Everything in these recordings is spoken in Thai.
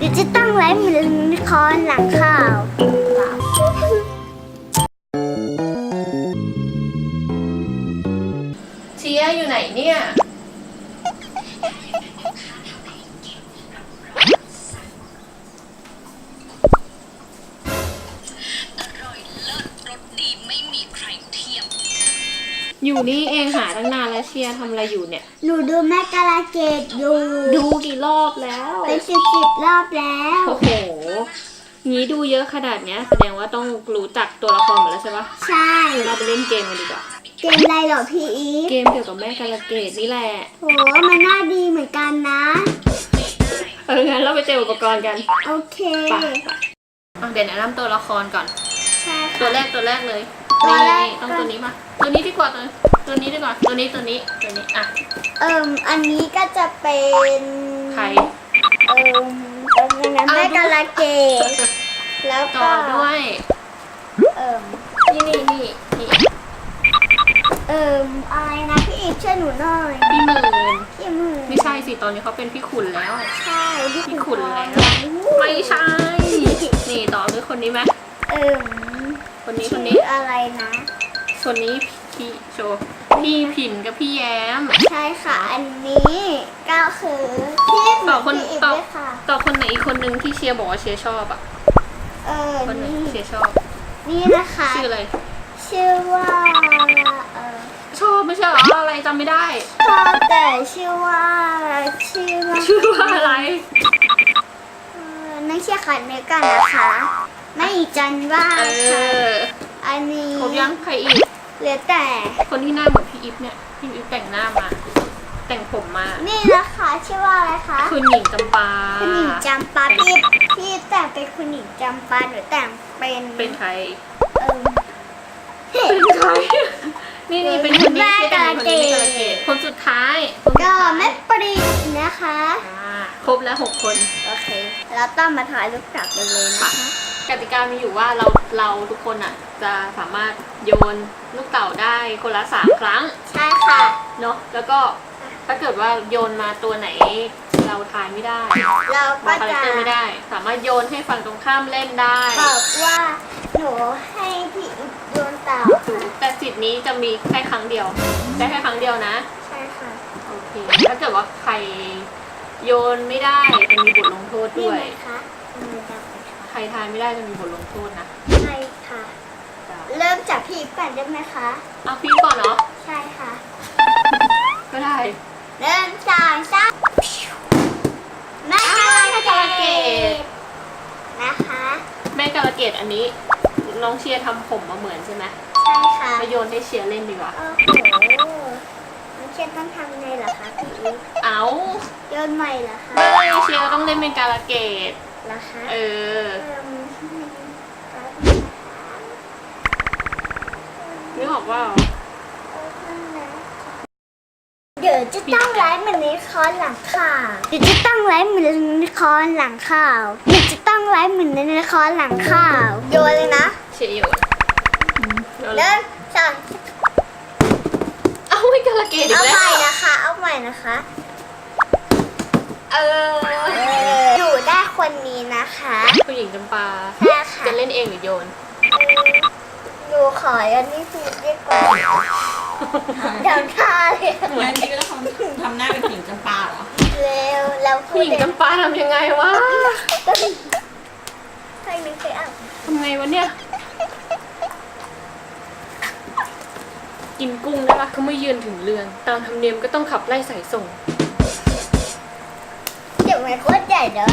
ดิจิตั้งไลฟ์มิลคอนหลังข่าวเชียร์อยู่ไหนเนี่ย อยู่นี่เองหาตั้งนานแล้วเชียร์ทำอะไรอยู่เนี่ย หนูดูแม่กาลาเกตอยู่ดูกี่รอบแล้วเป็นสิบสิบรอบแล้วโอ้โหงี้ดูเยอะขนาดเนี้ยแสดงว่าต้องรู้จักตัวละครหมดแล้วใช่ปะใช่เราไปเล่นเกมกันดีกว่าเกมอะไรเหรอพี่อีฟเกมเกี่ยวกับแม่กาลเกตนี่แหละโหมันน่าดีเหมือนกันนะเอองั้นเราไปเจออุปกรณ์กันโอเคไปอะเดี๋ยวแนะนำตัวละครก่อนใช่ตัวค่ะแรกตัวแรกเลย ตัวนี่แรกต้องตัวนี้มา ตัวนี้ดีกว่าตัวตัวนี้ดีกว่า ตัวนี้ตัวนี้ตัวนี้อะเอิมอันนี้ก็จะเป็นใครเอิมเป็นยังไงแม่กาลาเกตแล้วต่ก็อด้วยเอิมนี่นี่นี่นี่เอิมอะไรนะพี่อีฟช่วยหนูหน่อยพี่หมื่นพี่มือไม่ใช่สิตอนนี้เขาเป็นพี่ขุนแล้ว ใช่พี่พี่ขุนแล้วพรไม่ใช่ นี่ต่อด้วยคนนี้ไหมเอิม คนนี้คชื่นอนี้ อะไรนะ คนนี้พี่โชว์พี่ผินกับพี่แย้ม ใช่ค่ะ อันนี้ก็คือพี่เหมืต่ออนคนพี่อีฟต่อเลยค่ะ ต่อคนไหนอีกคนนึงที่เชียร์บอกว่าเชียร์ชอบอะ เออคนไหนนี่เชียร์ชอบ นี่นะคะ ชื่ออะไร ชื่อว่าเออชอบไม่ใช่เหรออะไรจำไม่ได้ชอบแต่ชื่อว่าชื่อว่าชื่อว่าอะไร เออไม่ใช่ขันเนื้อกันนะคะ ไม่จันว่าเอค่ะออันนี้ครบ ยังใครอีก เหลือแต่ คนที่หน้าเหมือนพี่อิฟเนี่ย พี่อิฟแต่งหน้ามา แต่งผมมา นี่นะคะชื่อว่าอะไรคะคุณหญิงจำปา คุณหญิงจำปาพี่พี่แต่งเป็นคุณหญิงจำปาหนูแต่งเป็นเป็นใคร เออเป็นใคร นี่นี่เป็นคนนี้แม่ที่เป็นคนนี้กากาลลเกเกตตคนสุดท้ายคนสุดก็ท้ายแม่ปรีนะคะ อ่าครบแล้วหกคน โอเค แล้วต้องมาถ่ายรูปกลับกันเลยนะคะ กติกามีอยู่ว่าเราเราทุกคนอะ จะสามารถโยนลูกเต่าได้คนละสามครั้งใช่ค่ะเนาะแล้วก็ถ้าเกิดว่าโยนมาตัวไหนเราทายไม่ได้เราบก็อกคาแรคจะเตอร์ไม่ได้ สามารถโยนให้ฝั่งตรงข้ามเล่นได้บอกว่าหนูให้พี่อิฟโยนเต่าค่ะแต่สิทธิ์นี้จะมีแค่ครั้งเดียวได้แค่ครั้งเดียวนะ ใช่ค่ะโอเคถ้าเกิดว่าใครโยนไม่ได้จะมีบทลงโทษนี่ด้วไหมยคะนี่จะไปค่ะใครทายไม่ได้จะมีบทลงโทษนะ ใช่ค่ะ เริ่มจากพี่อิฟก่อนได้ไหมคะ เอาพี่ก่อนเนาะใช่ค่ะ ก็ได้เริ่มจากซักแม่อ่าแม่กาลเกตนะคะ แม่กาลเกตอันนี้ น้องเชียร์ทำผมมาเหมือนใช่ไหมใช่ค่ะมาโยนให้เชียร์เล่นดีกว่า โอ้โหน้องเชียร์ต้องทำไงเหรอคะพี่อิฟเอาโยนใหม่เหรอคะไม่เชียร์ต้องเล่นเป็นกาลเกตเหรอคะ เออ เอิ่ม นึกออกว่าเดี๋ยวจะตั้งไลฟ์เหมือนในคอนหลังข่าวเดี๋ยวจะตั้งไลฟ์เหมือนในคอนหลังข่าวเดี๋ยวจะตั้งไลฟ์เหมือนในคอนหลังข่าวโยนเลยนะเชียร์โยนโยนเริ่มสองเอาไม่กาลเกตอีเอากแล้ใหม่วนะคะ เอาใหม่นะคะ เอออยู่ได้คนนี้นะคะ ผู้หญิงจำปา ใช่ค่ะ จะเล่นเองหรือโยนห นูขออันนี้คือดีกว่าเดี๋ยวท่าเลยเหมือนที่ก็ทำทำหน้าเป็นผิงจำปาเหรอเร็วแล้วพูผู้ดหญิงจำปาทำยังไงวะใครนึกเคยอ่านทำไงวะเนี่ย กินกุ้งได้ปะเขาไม่ยืนถึงเรือน ตามธรรมเนียมก็ต้องขับไล่สายส่ง เดี๋ยวมันโคตรใหญ่เด้อ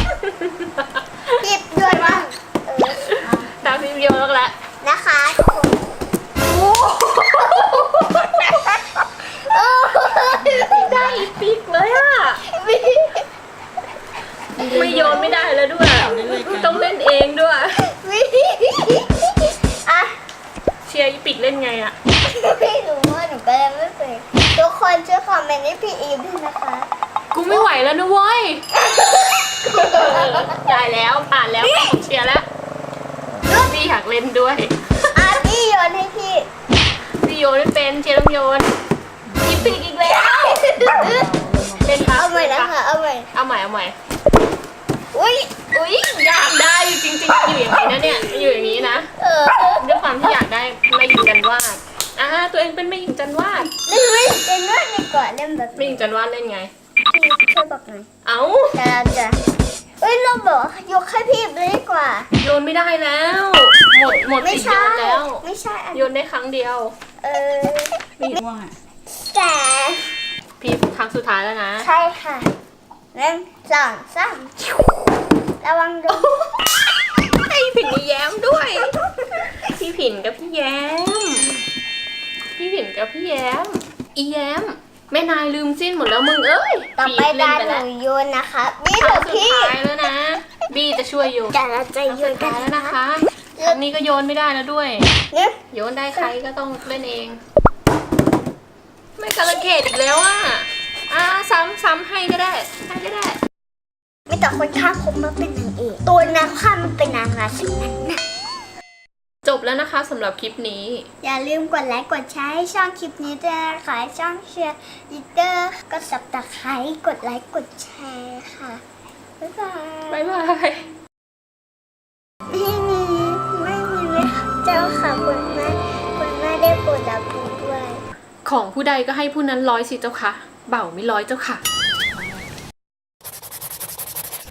กเล่นไงอะพี่รู้ว่าหนูก็ยังไม่เคยทุกคนช่วยคอมเมนต์ให้พี่อีฟด้วยนะคะกูไม่ไหวแล้วนะเว้ยได้แล้วผ่านแล้วไมเชียร์แล้วพี่อยากเล่นด้วยอาพี่โยนให้พี่พี่โยนเป็นเชียร์ต้องโยนอีปีกอีกแล้วเล่นครับเอาใหม่นะคะเอาใหม่เอาใหม่เอาใหม่อุ้ยอุ้ยยากได้จริงๆอยู่อย่างนี้นะเนี่ยอยู่อย่างนี้นะเออ วาดอ่าตัวเองเป็นแม่หญิงจันวาดเล่นไม่เล่นว่าดีกว่าเล่นแบบแม่หญิงจันวาดเล่นไงพี่ช่วยบอกหน่อยเอ้าแต่เราจะเอ้ยเราบอกว่ายกให้พี่เลยดีกว่า โยนไม่ได้แล้ว หมดหมดไม่สิทธิ์โยใช่นแล้ว ไม่ใช่อันโยนได้ครั้งเดียว เออม่วงอะแต่พี่ครั้งสุดท้ายแล้วนะ ใช่ค่ะหนึ่งสองสามระวังโดน ให้ผินมีแย้มด้วย พี่ผินกับพี่แย้ม พี่ผินกับพี่แย้ม อีแย้ม แม่นายลืมสิ้นหมดแล้วมึงเอ้ยต่อไปพี่เล่ตานหไปนูแล้วโยนนะคะนี่คเดี๋รั้ยงวสุดพี่ท้ายแล้วนะ บี้จะช่วยอยู่แต่เราจะโยนกันแล้วนะนะคะคะ ครั้งนี้ก็โยนไม่ได้แล้วด้วย เนี่ยโยนได้ใครก็ต้องเล่นเอง ไม่กาลเกตอีกแล้วอะอ่าซ้ำซ้ำให้ก็ได้ ให้ก็ได้ มีแต่คนข้ามผมมาเป็นนางเอกตัวนักข้ามมันเป็นนางราชินีนะ จบแล้วนะคะสำหรับคลิปนี้ อย่าลืมกดไลค์กดแชร์ให้ช่องคลิปนี้ด้วยนะคะช่องเชียร์ลิเตอร์ก็สับตะไคร้กดไลค์กดแชร์ค่ะ บ๊ายบายบ๊ายบาย ไม่มีไม่มีไหมคะเจ้าค่ะคุณแม่คุณแม่ได้โปรดรับรู้ด้วย ของผู้ใดก็ให้ผู้นั้นร้อยสิเจ้าค่ะ เบ่าไม่ร้อยเจ้าค่ะ